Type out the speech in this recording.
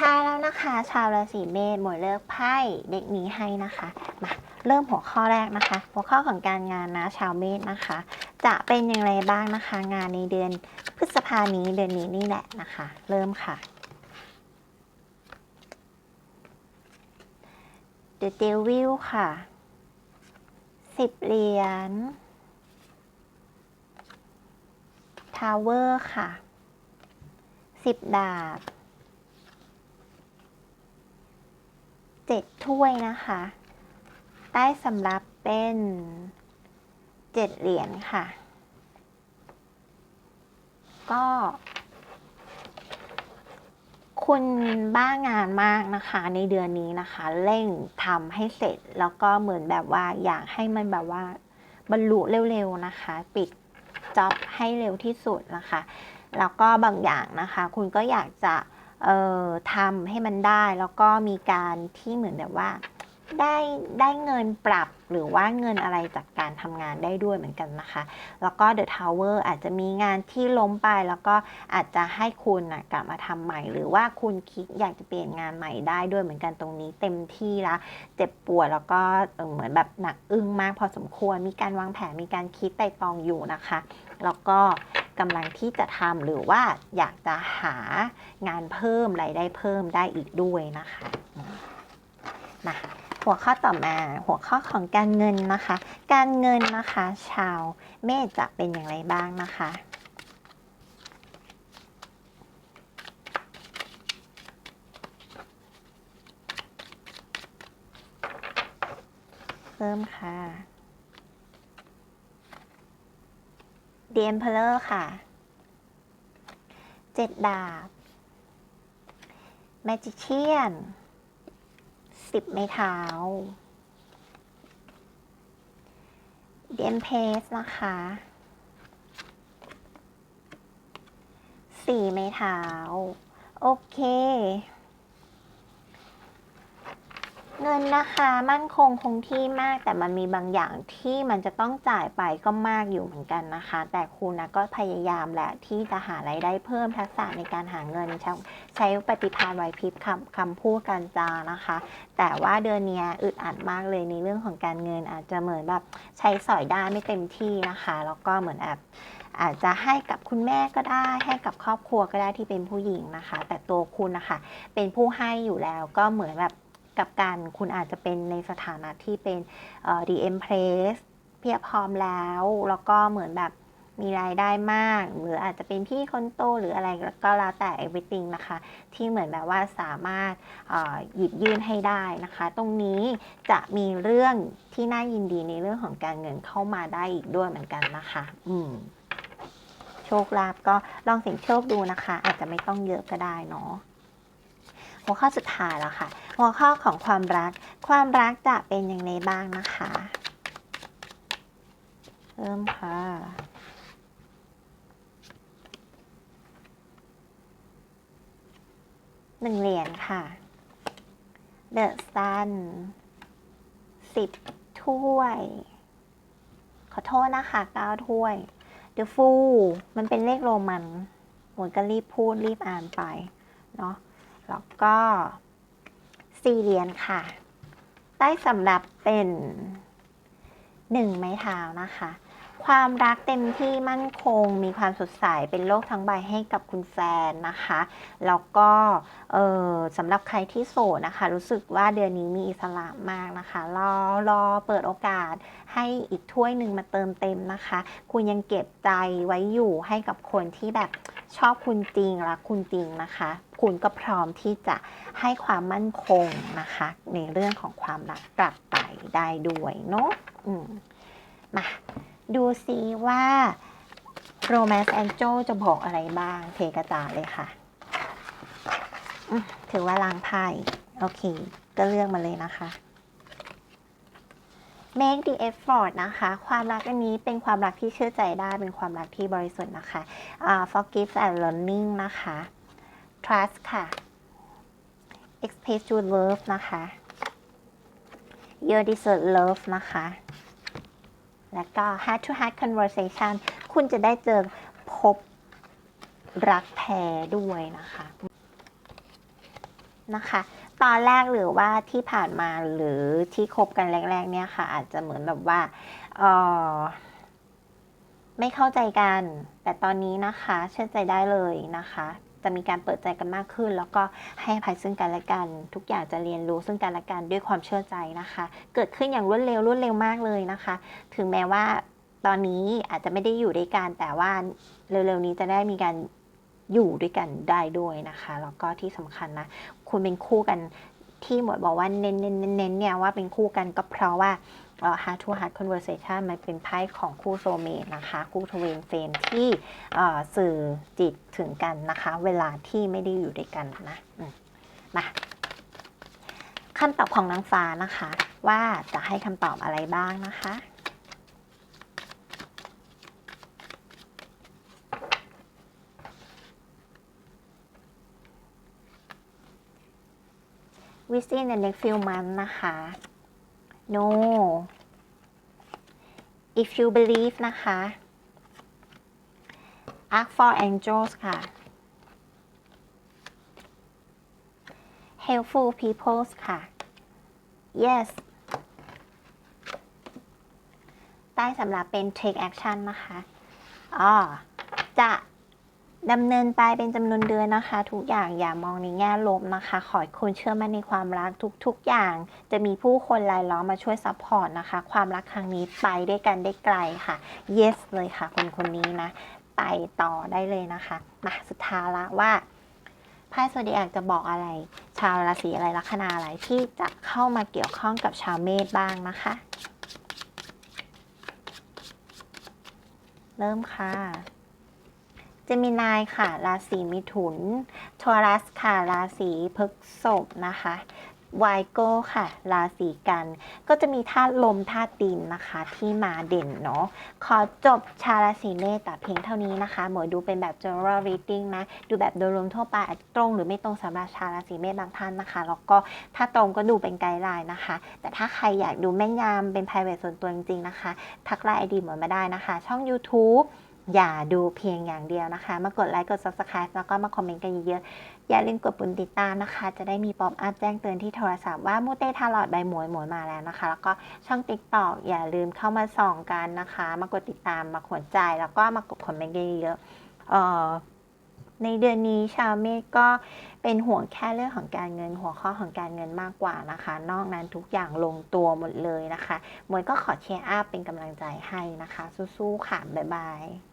ท้ายแล้วนะคะ ชาวราศีเมษหมวยเลือกไพ่เด็กนี้ให้นะคะมาเริ่มหัวข้อแรกนะคะ หัวข้อของการงานนะชาวเมษนะคะ จะเป็นอย่างไรบ้างนะคะ งานในเดือนพฤษภานี้เดือนนี้นี่แหละนะคะ เริ่มค่ะ The Devil ค่ะสิบเหรียญ Tower ค่ะสิบดาบ เจ็ดถ้วยนะคะ ใต้สำรับเป็นเจ็ดเหรียญค่ะ ก็ คุณบ้างานมากนะคะในเดือนนี้นะคะ เร่งทำให้เสร็จแล้วก็เหมือนแบบว่าอยากให้มันแบบว่าบรรลุเร็วๆนะคะ ปิดจ็อบให้เร็วที่สุดนะคะ แล้วก็บางอย่างนะคะ คุณก็อยากจะ ทำให้มันได้แล้วก็มีการที่เหมือนแบบว่า ได้ได้เงินปรับหรือว่าเงินอะไรจากการทำงานได้ด้วยเหมือนกันนะคะ แล้วก็ The Tower อาจจะมีงานที่ล้มไป แล้วก็อาจจะให้คุณนะกลับมาทำใหม่ หรือว่าคุณคิดอยากจะเปลี่ยนงานใหม่ได้ด้วยเหมือนกันตรงนี้เต็มที่ละเจ็บปวดแล้วก็เหมือนแบบหนักอึ้งมากพอสมควร มีการวางแผนมีการคิดไต่ตองอยู่นะคะ แล้วก็ กำลังที่จะทำหรือว่าอยากจะหางานเพิ่มรายได้เพิ่มได้อีกด้วยนะคะมาหัวข้อต่อมาหัวข้อของการเงินนะคะ การเงินนะคะ ชาวเมษจะเป็นอย่างไรบ้างนะคะเริ่มค่ะ The Emperor ค่ะเจ็ดดาบ Magician สิบไม้เท้า The Empress นะคะสี่ไม้เท้า โอเค เงินนะคะมั่นคงคงที่มาก แต่มันมีบางอย่างที่มันจะต้องจ่ายไปก็มากอยู่เหมือนกันนะคะ แต่คุณนะก็พยายามแหละที่จะหารายได้เพิ่มทักษะในการหาเงินใช้ใช้ปฏิภาณไหวพริบคำคำพูดการจานะคะ แต่ว่าเดือนเนี้ยอึดอัดมากเลยในเรื่องของการเงินอาจจะเหมือนแบบใช้สอยได้ไม่เต็มที่นะคะ แล้วก็เหมือนแอบอาจจะให้กับคุณแม่ก็ได้ ให้กับครอบครัวก็ได้ที่เป็นผู้หญิงนะคะ แต่ตัวคุณนะคะเป็นผู้ให้อยู่แล้วก็เหมือนแบบ กับการคุณอาจจะเป็นในสถานะที่เป็นเอ่อ the empress เพียบพร้อมแล้ว แล้วก็เหมือนแบบมีรายได้มาก หรืออาจจะเป็นพี่คนโตหรืออะไรก็แล้วแต่ everything นะคะ ที่เหมือนแบบว่าสามารถหยิบยื่นให้ได้นะคะ ตรงนี้จะมีเรื่องที่น่ายินดีในเรื่องของการเงินเข้ามาได้อีกด้วยเหมือนกันนะคะ อืมโชคลาภก็ลองเสี่ยงโชคดูนะคะ อาจจะไม่ต้องเยอะก็ได้เนาะ หัวข้อสุดท้ายแล้วค่ะ หัวข้อของความรัก ความรักจะเป็นอย่างไรบ้างนะคะ เริ่มค่ะ หนึ่งเหรียญค่ะ The Sun สิบถ้วย ขอโทษนะคะเก้าถ้วย The Fool มันเป็นเลขโรมันหมวยก็รีบพูดรีบอ่านไป เนาะ แล้วก็สี่เหรียญค่ะใต้สำหรับเป็นหนึ่งไม้เท้านะคะ ความรักเต็มที่มั่นคง มีความสดใสเป็นโลกทั้งใบให้กับคุณแฟนนะคะ แล้วก็เออสำหรับใครที่โสดนะคะ รู้สึกว่าเดือนนี้มีอิสระมากนะคะรอรอเปิดโอกาสให้อีกถ้วยหนึ่งมาเติมเต็มนะคะ คุณยังเก็บใจไว้อยู่ให้กับคนที่แบบชอบคุณจริงรักคุณจริงนะคะ คุณก็พร้อมที่จะให้ความมั่นคงนะคะ ในเรื่องของความรักกลับไปได้ด้วยเนาะมมา ดูซิว่า Romance Angel จะบอกอะไรบ้าง เทกระจาเลยค่ะ ถือว่าล้างไพ่โอเค ก็เลือกมาเลยนะคะ make the effort นะคะ ความรักอันนี้เป็นความรักที่เชื่อใจได้ เป็นความรักที่บริสุทธิ์นะคะอ่า forgive and learning นะคะ trust ค่ะ express your love นะคะ you deserve love นะคะ แล้วก็ heart to heart conversation คุณจะได้เจอพบรักแท้ด้วยนะคะนะคะ ตอนแรกหรือว่าที่ผ่านมาหรือที่คบกันแรก ๆ เนี่ยค่ะ อาจจะเหมือนแบบว่าเออไม่เข้าใจกัน แต่ตอนนี้นะคะ เชื่อใจได้เลยนะคะ จะมีการเปิดใจกันมากขึ้น แล้วก็ให้อภัยซึ่งกันและกัน ทุกอย่างจะเรียนรู้ซึ่งกันและกันด้วยความเชื่อใจนะคะ เกิดขึ้นอย่างรวดเร็วรวดเร็วมากเลยนะคะ ถึงแม้ว่าตอนนี้อาจจะไม่ได้อยู่ด้วยกันแต่ว่าเร็วๆนี้จะได้มีการอยู่ด้วยกันได้ด้วยนะคะ แล้วก็ที่สำคัญนะ คุณเป็นคู่กัน ที่หมวดบอกว่าเน้นเน้นเน้นเน้นเนี่ยว่าเป็นคู่กันก็เพราะว่า heart to heart conversation มันเป็นไพ่ของคู่โซเมตนะคะ คู่ทเวนเฟมที่สื่อจิตถึงกันนะคะ เวลาที่ไม่ได้อยู่ด้วยกันนะมมาคำตอบของนางฟ้านะคะ ว่าจะให้คำตอบอะไรบ้างนะคะ within the next few months นะคะ no if you believe นะคะ ask for angels ค่ะ helpful people ค่ะ yes ใต้สำหรับเป็น take action นะคะอ๋อจะ ดำเนินไปเป็นจำนวนเดือนนะคะ ทุกอย่างอย่ามองในแง่ลบนะคะ ขอให้คุณเชื่อมั่นในความรักทุกๆอย่าง จะมีผู้คนรายล้อมมาช่วยซัพพอร์ตนะคะ ความรักครั้งนี้ไปได้วยกันได้ไกลค่ะ yes เลยค่ะ คนคนนี้นะ ไปต่อได้เลยนะคะมาสุดท้ายละว่าไพ่สวัสดีอยากจะบอกอะไร ชาวราศีอะไรลัคนาอะไรที่จะเข้ามาเกี่ยวข้องกับชาวเมษบ้างนะคะ เริ่มค่ะ จมินายค่ะ ราศีมิถุนทอรัสค่ะ ราศีพฤษภนะคะไวโก้ค่ะ ราศีกัน ก็จะมีธาตุลมธาตุดินนะคะ ที่มาเด่นเนาะขอจบชาวราศีเมษแต่เพียงเท่านี้นะคะ หมวยดูเป็นแบบ general reading นะ ดูแบบโดยรวมทั่วไปตรงหรือไม่ตรงสำหรับชาวราศีเมษบางท่านนะคะ แล้วก็ถ้าตรงก็ดูเป็นไกด์ไลน์นะคะ แต่ถ้าใครอยากดูแม่นยำเป็น private ส่วนตัวจริงๆนะคะ ทักไลน์ไอดีหมวยมาได้นะคะ ช่อง YouTube อย่าดูเพียงอย่างเดียวนะคะ มากดไลค์กด subscribe แล้วก็มาคอมเมนต์กันเยอะๆ อย่าลืมกดปุ่มติดตามนะคะ จะได้มีป๊อปอัพแจ้งเตือนที่โทรศัพท์ว่ามูเต้ทาลอดใบหมวยหมวยมาแล้วนะคะ แล้วก็ช่อง TikTok อย่าลืมเข้ามาส่องกันนะคะ มากดติดตามมาขวนใจแล้วก็มากดคอมเมนต์กันเยอะๆเอ่อในเดือนนี้ชาวเมษก็เป็นห่วงแค่เรื่องของการเงินหัวข้อของการเงินมากกว่านะคะ นอกนั้นทุกอย่างลงตัวหมดเลยนะคะหมวยก็ขอเชียร์อัพเป็นกำลังใจให้นะคะ สู้ๆค่ะ บ๊ายบาย